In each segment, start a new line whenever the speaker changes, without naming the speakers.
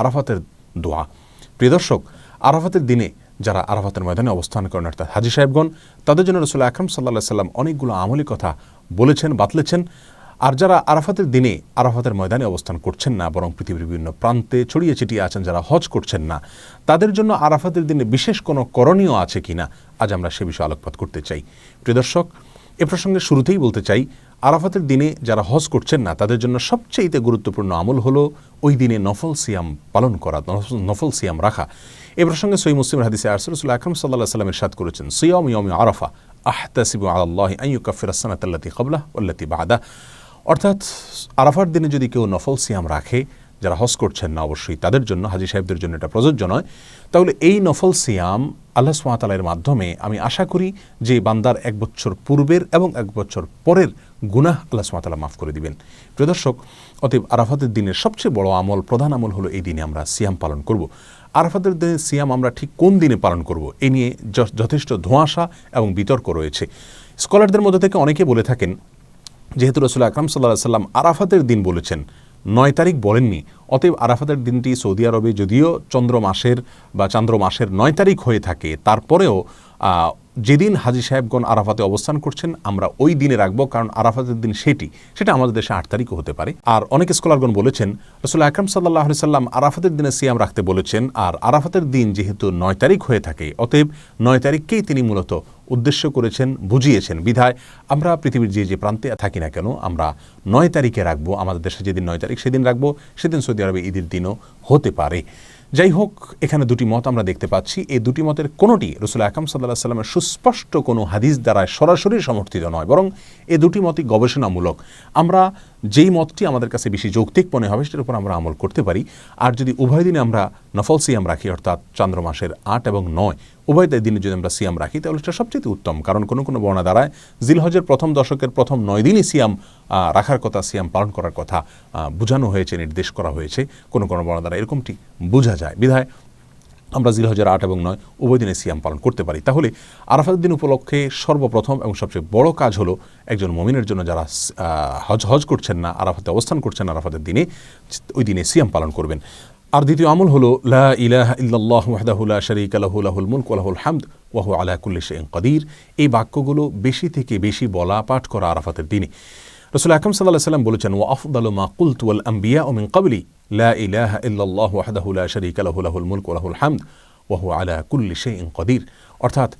আরাফাতের দোয়া। প্রিয় দর্শক, আরাফাতের দিনে যারা আরাফাতের ময়দানে অবস্থান করেন, অর্থাৎ হাজি সাহেবগণ, তাদের জন্য রসুল আকরম সাল্লাহ সাল্লাম অনেকগুলো আমলি কথা বলেছেন, বাতলেছেন। আর যারা আরাফাতের দিনে আরাফাতের ময়দানে অবস্থান করছেন না, বরং পৃথিবীর বিভিন্ন প্রান্তে ছড়িয়ে ছিটিয়ে আছেন, যারা হজ করছেন না, তাদের জন্য আরাফাতের দিনে বিশেষ কোনো করণীয় আছে কিনা, আজ আমরা সে বিষয়ে আলোকপাত করতে চাই। প্রিয় দর্শক, এ প্রসঙ্গে শুরুতেই বলতে চাই আরাফাতের দিনে যারা হজ করছেন না, তাদের জন্য সবচেয়ে গুরুত্বপূর্ণ আমল হলো ওই দিনে নফল সিয়াম পালন করা নফল সিয়াম রাখা। এ প্রসঙ্গে সই মুসলিম হাদিসে আরসুল আকরম সাল্লাহ সাল্লামের সাদ করেছেন, সিয়ম ইয়ম আরাফা, আহতাসিবু আল্লাহ আইয়ু কাফির আসানাতাল্লাতি কবলা ওল্লাতি বাদা অর্থাৎ আরাফার দিনে যদি কেউ নফল সিয়াম রাখে, যারা হজ করছেন না অবশ্যই তাদের জন্য, হাজি সাহেবদের জন্য এটা প্রযোজ্য নয়। তাহলে এই নফল সিয়াম আল্লাহ সুমাতালের মাধ্যমে আমি আশা করি যে বান্দার এক বছর পূর্বের এবং এক বছর পরের গুনাহ আল্লাহ সুমাতালা মাফ করে দিবেন। প্রিয় দর্শক, অতএব আরাফাতের দিনের সবচেয়ে বড় আমল, প্রধান আমল হলো এই দিনে আমরা সিয়াম পালন করব। আরাফাতের দিনে সিয়াম আমরা ঠিক কোন দিনে পালন করব, এ নিয়ে যথেষ্ট ধোঁয়াশা এবং বিতর্ক রয়েছে। স্কলারদের মধ্যে থেকে অনেকে বলে থাকেন, যেহেতু রসুল আকরাম সাল্লাহ সাল্লাম আরাফাতের দিন বলেছেন, নয় তারিখ বলেননি, অতএব আরাফাতের দিনটি সৌদি আরবে যদিও চন্দ্র মাসের বা চান্দ্র মাসের নয় তারিখ হয়ে থাকে, তারপরেও যেদিন হাজি সাহেবগণ আরাফাতে অবস্থান করছেন, আমরা ওই দিনে রাখব, কারণ আরাফাতের দিন সেটি। সেটা আমাদের দেশে আট তারিখও হতে পারে। আর অনেক স্কলারগণ বলেছেন, রসুল আকরম সাল্লাহ সাল্লাম আরাফাতের দিনে সিয়াম রাখতে বলেছেন, আর আরাফাতের দিন যেহেতু নয় তারিখ হয়ে থাকে, অতএব নয় তারিখকেই তিনি মূলত উদ্দেশ্য করেছেন, বুঝিয়েছেন। বিধায় আমরা পৃথিবীর যে যে প্রান্তে থাকি না কেন, আমরা নয় তারিখে রাখব, আমাদের দেশে যেদিন নয় তারিখ সেদিন রাখব, সেদিন সৌদি আরবে ঈদের দিনও হতে পারে। যাই হোক, এখানে দুটি মত আমরা দেখতে পাচ্ছি। এই দুটি মতের কোনোটি রসুল আকাম সাল্লাহ সাল্লামের সুস্পষ্ট কোনো হাদিস দ্বারা সরাসরি সমর্থিত নয়, বরং এ দুটি মতই গবেষণামূলক। আমরা যেই মতটি আমাদের কাছে বেশি যৌক্তিক মনে হবে, সেটার উপর আমরা আমল করতে পারি। আর যদি উভয় দিনে আমরা নফল সিয়াম রাখি, অর্থাৎ চন্দ্র মাসের আট এবং নয়, উভয় দিনে যদি আমরা সিয়াম রাখি, তাহলে সেটা সবচেয়ে উত্তম। কারণ কোনো কোনো বর্ণা দ্বারায় জিলহজের প্রথম দশকের প্রথম নয় দিনই সিয়াম রাখার কথা, সিয়াম পালন করার কথা বোঝানো হয়েছে, নির্দেশ করা হয়েছে, কোনো কোনো বর্ণা দ্বারা এরকমটি বোঝা যায়। বিধায় আমরা জিল হাজার আট এবং নয় উভয় দিনে সিয়াম পালন করতে পারি। তাহলে আরাফাতের দিন উপলক্ষে সর্বপ্রথম এবং সবচেয়ে বড় কাজ হলো একজন মমিনের জন্য যারা হজ হজ করছেন না, আরাফাতে অবস্থান করছেন আরাফাতের দিনে, ওই দিনে সিয়াম পালন করবেন। আর দ্বিতীয় আমল হলো, লা ইলাহা ইল্লাল্লাহ ওয়াহদাহু লা শারীকা লাহু, লাহুল মুলক ওয়া লাহুল হামদ ওয়া হুয়া আলা কুল্লি শাইইন কাদির। এই বাক্যগুলো বেশি থেকে বেশি বলা, পাঠ করা আরাফাতের দিনে। রসুল আকরম সাল্লাহ সাল্লাম বলেছেন ও আফদাল মা কুলতু আল আম্বিয়া ও মিন কাবলি লা ইলাহা ইল্লাল্লাহু ওয়াহদাহু লা শারীকা লাহু, লাহুল মুলক ওয়া লাহুল হামদ, ওয়া হুয়া আলা কুল্লি শাইইন কাদির অর্থাৎ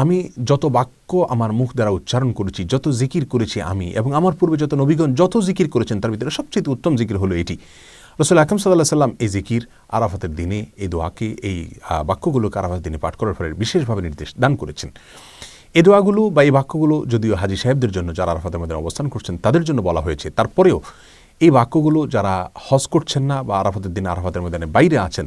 আমি যত বাক্য আমার মুখ দ্বারা উচ্চারণ করেছি, যত জিকির করেছি আমি এবং আমার পূর্বে যত নবীগণ যত জিকির করেছেন, তার ভিতরে সবচেয়ে উত্তম জিকির হলো এটি। রসুল আকরম সাল্লাহ সাল্লাম এই জিকির আরাফাতের দিনে, এই দোয়াকে, এই বাক্যগুলোকে আরাফাতের দিনে পাঠ করার ফলে বিশেষভাবে নির্দেশ দান করেছেন। এ দোয়াগুলো বা এই বাক্যগুলো যদিও হাজি সাহেবদের জন্য যারা আরাফাতের মধ্যে অবস্থান করছেন, তাদের জন্য বলা হয়েছে। তারপরেও এই বাক্যগুলো যারা হজ করছেন না বা আরাফাতের দিন আরাফাতের ময়দানে বাইরে আছেন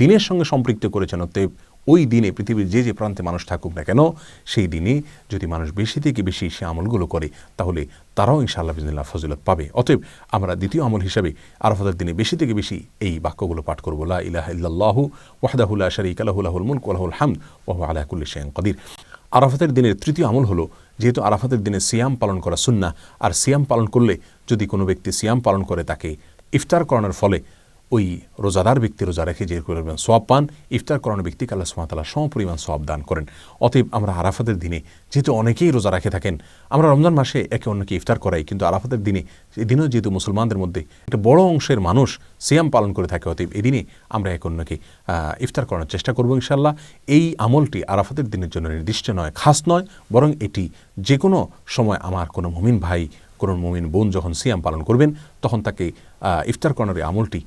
দিনের সঙ্গে সম্পৃক্ত করেছেন, অতএব ওই দিনে পৃথিবীর যে যে প্রান্তে মানুষ থাকুক না কেন, সেই দিনে যদি মানুষ বেশি থেকে বেশি সে আমলগুলো করে, তাহলে তারাও ইনশাআল্লাহ বিজনিল্লাহ ফজিলত পাবে। অতএব আমরা দ্বিতীয় আমল হিসাবে আরাফাতের দিনে বেশি থেকে বেশি এই বাক্যগুলো পাঠ করব, লা ইলাহ ইল্লাল্লাহু ওয়াহদাহুল্লাহ শরিক আলাহুল মুলক আলাহুল হামদ ওয়াহু আলাহ কুল্লি কদির আরাফাতের দিনের তৃতীয় আমল হলো, যেহেতু আরাফাতের দিনে সিয়াম পালন করা সুন্না আর সিয়াম পালন করলে যদি কোনো ব্যক্তি সিয়াম পালন করে, তাকে ইফতার করানোর ফলে ওই রোজাদার ব্যক্তি রোজা রেখে যে করবেন সোয়াব পান, ইফতার করানো ব্যক্তিকে আল্লাহ সুমাতাল্লাহ সমপরিমাণ সোয়াব দান করেন। অতএব আমরা আরাফাতের দিনে যেহেতু অনেকেই রোজা রাখে থাকেন, আমরা রমজান মাসে একে অন্যকে ইফতার করাই, কিন্তু আরাফাতের দিনে, এই দিনেও যেহেতু মুসলমানদের মধ্যে একটা বড় অংশের মানুষ সিয়াম পালন করে থাকে, অতএব এই দিনে আমরা এক অন্যকে ইফতার করানোর চেষ্টা করব ইনশাল্লাহ এই আমলটি আরাফাতের দিনের জন্য নির্দিষ্ট নয়, খাস নয়, বরং এটি যে কোনো সময় আমার কোনো মুমিন ভাই, কোনো মুমিন বোন যখন সিয়াম পালন করবেন, তখন তাকে ইফতার করানোর আমলটি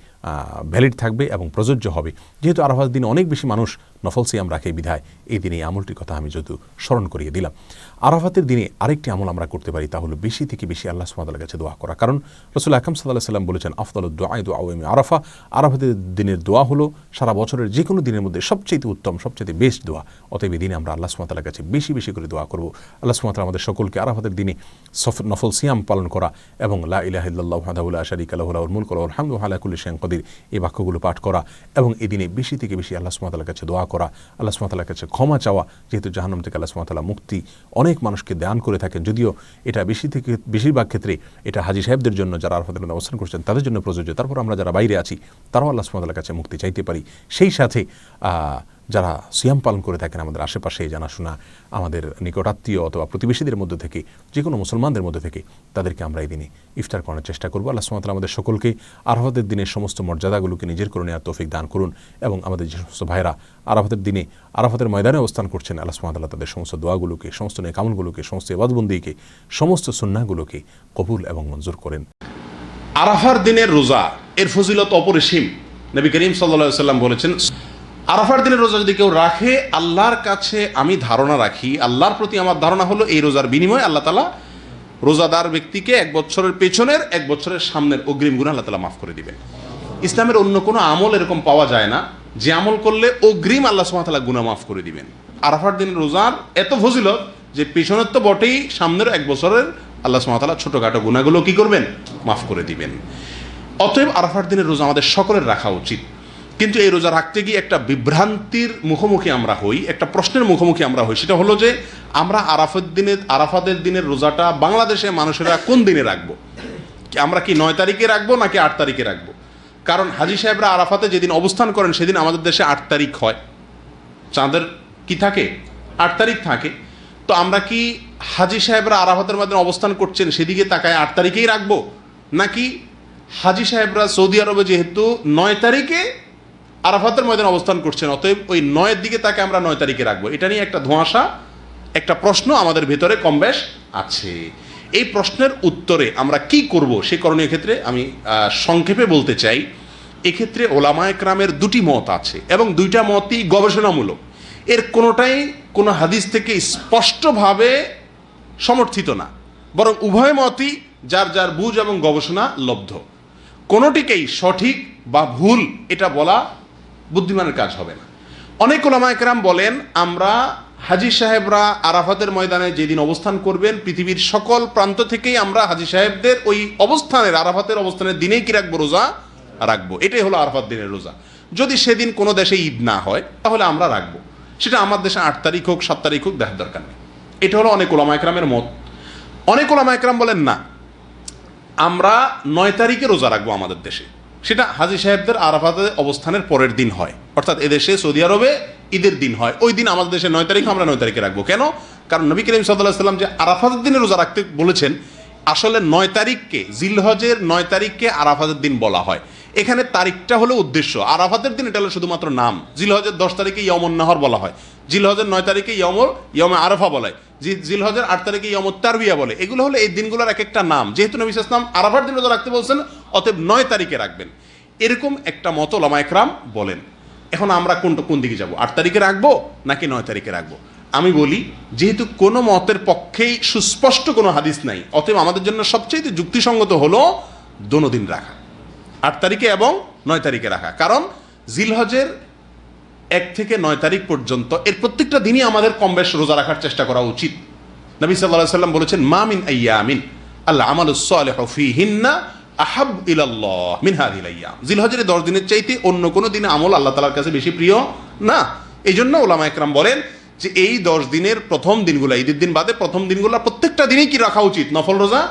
ভ্যালিড থাকবে এবং প্রযোজ্য হবে। যেহেতু আরাফাত দিনে অনেক বেশি মানুষ নফল সিয়াম রাখে বিধায়, এই দিনে এই আমলটির কথা আমি যদিও স্মরণ করিয়ে দিলাম। আরাফাতের দিনে আরেকটি আমল আমরা করতে পারি, তা হলো বেশি থেকে বেশি আল্লাহ সুমাতার কাছে দোয়া করা। কারণ রসুল আকরম সাল্লাহ সাল্লাম বলেছেন আফতাল দোয়া দোয়া ওয়েমি আরাফা। আরাফাতের দিনের দোয়া হলো সারা বছরের যে কোনো দিনের মধ্যে সবচেয়ে উত্তম সবচেয়ে বেস্ট দোয়া। অতএব এই দিনে আমরা আল্লাহ সুমাতার কাছে বেশি বেশি করে দোয়া করব। আল্লাহ সুমাতাল আমাদের সকলকে আরাফাতের দিনে সফ, নফল সিয়াম পালন করা এবং লা ইলাহিল্লাহ হাদাউল্লাহ আশারিক আল্লাহুল মুল করা আলহামদু হালাকুল্লি শেন কদির এই বাক্যগুলো পাঠ করা এবং এই দিনে বেশি থেকে বেশি আল্লাহ সুমাতালার কাছে দোয়া করা, আল্লাহ সুমাতালার কাছে ক্ষমা চাওয়া, যেহেতু জাহান্নাম থেকে আল্লাহ সুমাতালা মুক্তি অনেক মানুষকে দান করে থাকেন। যদিও এটা বেশি থেকে, বেশিরভাগ ক্ষেত্রে এটা হাজি সাহেবদের জন্য যারা আরফাতের অবস্থান করছেন তাদের জন্য প্রযোজ্য। তারপর আমরা যারা বাইরে আছি, তারাও আল্লাহ সুমাতালার কাছে মুক্তি চাইতে পারি। সেই সাথে যারা সিয়াম পালন করে থাকেন আমাদের আশেপাশে, জানাশোনা, আমাদের নিকটাত্মীয় অথবা প্রতিবেশীদের মধ্যে থেকে যে কোনো মুসলমানদের মধ্যে থেকে, তাদেরকে আমরা এই দিনে ইফতার করার চেষ্টা করব। আল্লাহ সুমাতাল আমাদের সকলকে আরাফাতের দিনের সমস্ত মর্যাদাগুলোকে নিজের করে নেওয়ার তৌফিক দান করুন এবং আমাদের যে সমস্ত ভাইরা আরাফাতের দিনে, আরাফাতের ময়দানে অবস্থান করছেন, আল্লাহ সুমাতাল্লাহ তাদের সমস্ত দোয়াগুলোকে, সমস্ত নেকামলগুলোকে সমস্ত এবাদবন্দিকে সমস্ত সুন্নাগুলোকে কবুল এবং মঞ্জুর করেন।
আরাফার দিনের রোজা, এর ফজিলত অপরিসীম। নবী করিম সাল্লা সাল্লাম বলেছেন আরাফার দিনের রোজা যদি কেউ রাখে, আল্লাহর কাছে আমি ধারণা রাখি, আল্লাহর প্রতি আমার ধারণা হলো এই রোজার বিনিময়ে আল্লাহ তালা রোজাদার ব্যক্তিকে এক বছরের পেছনের, এক বছরের সামনের অগ্রিম গুণ আল্লাহ তালা মাফ করে দিবেন। ইসলামের অন্য কোনো আমল এরকম পাওয়া যায় না, যে আমল করলে অগ্রিম আল্লাহ সুমাতালা গুণা মাফ করে দিবেন। আরাফার দিনের রোজার এত ফজিলত যে পেছনের তো বটেই, সামনের এক বছরের আল্লাহ সুমাতালা ছোটোখাটো গুণাগুলো কি করবেন? মাফ করে দিবেন। অতএব আরাফার দিনের রোজা আমাদের সকলের রাখা উচিত। কিন্তু এই রোজা রাখতে গিয়ে একটা বিভ্রান্তির মুখোমুখি আমরা হই, একটা প্রশ্নের মুখোমুখি আমরা হই, সেটা হলো যে আমরা আরাফাত দিনের, আরাফাতের দিনের রোজাটা বাংলাদেশে মানুষেরা কোন দিনে রাখব? আমরা কি নয় তারিখে রাখব নাকি আট তারিখে রাখব? কারণ হাজি সাহেবরা আরাফাতে যেদিন অবস্থান করেন সেদিন আমাদের দেশে আট তারিখ হয়। চাঁদের কি থাকে? আট তারিখ থাকে। তো আমরা কি হাজি সাহেবরা আরাফাতের মাধ্যমে অবস্থান করছেন সেদিকে তাকায় আট তারিখেই রাখব? নাকি হাজি সাহেবরা সৌদি আরবে যেহেতু নয় তারিখে আরাফাতের ময়দানে অবস্থান করছেন, অতএব ওই নয়ের দিকে তাকে আমরা নয় তারিখে রাখব। এটা নিয়ে একটা ধোঁয়াশা, একটা প্রশ্ন আমাদের ভেতরে কম বেশ আছে। এই প্রশ্নের উত্তরে আমরা কি করব সে করণীয় ক্ষেত্রে আমি সংক্ষেপে বলতে চাই, এক্ষেত্রে ওলামা একরামের দুটি মত আছে এবং দুইটা মতই গবেষণামূলক। এর কোনোটাই কোনো হাদিস থেকে স্পষ্টভাবে সমর্থিত না, বরং উভয় মতই যার যার বুঝ এবং গবেষণা লব্ধ। কোনোটিকেই সঠিক বা ভুল এটা বলা বুদ্ধিমানের কাজ হবে না। অনেক ওলামায়করাম বলেন, আমরা হাজি সাহেবরা আরাফাতের ময়দানে যেদিন অবস্থান করবেন, পৃথিবীর সকল প্রান্ত থেকেই আমরা হাজি সাহেবদের ওই অবস্থানের, আরাফাতের অবস্থানের দিনেই কি রাখব? রোজা রাখব। এটাই হলো আরাফাত দিনের রোজা। যদি সেদিন কোনো দেশে ঈদ না হয়, তাহলে আমরা রাখব। সেটা আমার দেশে আট তারিখ হোক, সাত তারিখ হোক, দেখার দরকার নেই। এটা হলো অনেক ওলামায়করামের মত। অনেক ওলামায়করাম বলেন, না, আমরা নয় তারিখে রোজা রাখব আমাদের দেশে। সেটা হাজি সাহেবদের আরাফাতে অবস্থানের পরের দিন হয়। অর্থাৎ এদেশে সৌদি আরবে ঈদের দিন হয়। ওই দিন আমাদের দেশে নয় তারিখ, আমরা নয় তারিখে রাখব। কেন? কারণ নবী করিম সাল্লাহ যে আরাফাতের দিনে রোজা রাখতে বলেছেন, আসলে নয় তারিখকে, জিলহজের নয় তারিখকে আরাফাতের দিন বলা হয়। এখানে তারিখটা হলো উদ্দেশ্য। আরাফাতের দিন এটা হলো শুধুমাত্র নাম। জিলহজের দশ তারিখে ইয়মন নাহর বলা হয়। জিলহজের নয় তারিখে ইয়মর ইয়মে আরাফা বলে। জিলহজের আট তারিখে ইয়মত তারবিয়া বলে। এগুলো হলো এই দিনগুলোর এক একটা নাম। যেহেতু নবী ইসলাম আরাফার দিন রোজা রাখতে বলছেন, অতএব নয় তারিখে রাখবেন। এরকম একটা মতো লামায়করাম বলেন। এখন আমরা কোনটা, কোন দিকে যাব? আট তারিখে রাখব নাকি নয় তারিখে রাখব? আমি বলি, যেহেতু কোনো মতের পক্ষেই সুস্পষ্ট কোনো হাদিস নাই, অতএব আমাদের জন্য সবচেয়ে যুক্তিসঙ্গত হলো দোনো দিন রাখা। আট তারিখে এবং নয় তারিখে রাখা। কারণ জিলহজের এক থেকে নয় তারিখ পর্যন্ত এর প্রত্যেকটা দিনই আমাদের কম বেশ রোজা রাখার চেষ্টা করা উচিত। নবী সাল্লাহ সাল্লাম বলেছেন, মা মিন আইয়ামিন, আল্লাহ আমাল ফিহিন্না আহাব ইলাল্লাহ মিন হাদিল আইয়াম। জিলহজের দশ দিনের চাইতে অন্য কোনো দিনে আমল আল্লাহ তালার কাছে বেশি প্রিয় না। এই জন্য ওলামা একরাম বলেন যে এই দশ দিনের প্রথম দিনগুলো, ঈদের দিন বাদে প্রথম দিনগুলো প্রত্যেকটা দিনই কি রাখা উচিত? নফল রোজা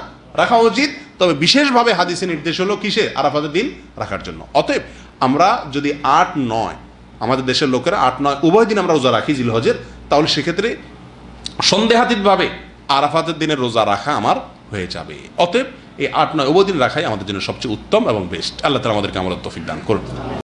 রাখা উচিত, তবে বিশেষভাবে হাদিসে নির্দেশ হলো কিসে আরাফাতের দিন রাখার জন্য। অতএব আমরা যদি আট, নয়, আমাদের দেশের লোকেরা আট, নয়, উভয় দিন আমরা রোজা রাখি জিলহজের তাহলে সেক্ষেত্রে সন্দেহাতীতভাবে আরাফাতের দিনের রোজা রাখা আমার হয়ে যাবে। অতএব এই আট নয় অবদিন রাখাই আমাদের জন্য সবচেয়ে উত্তম এবং বেস্ট। আল্লাহ তালা আমাদেরকে আমরা তফিক দান করুন।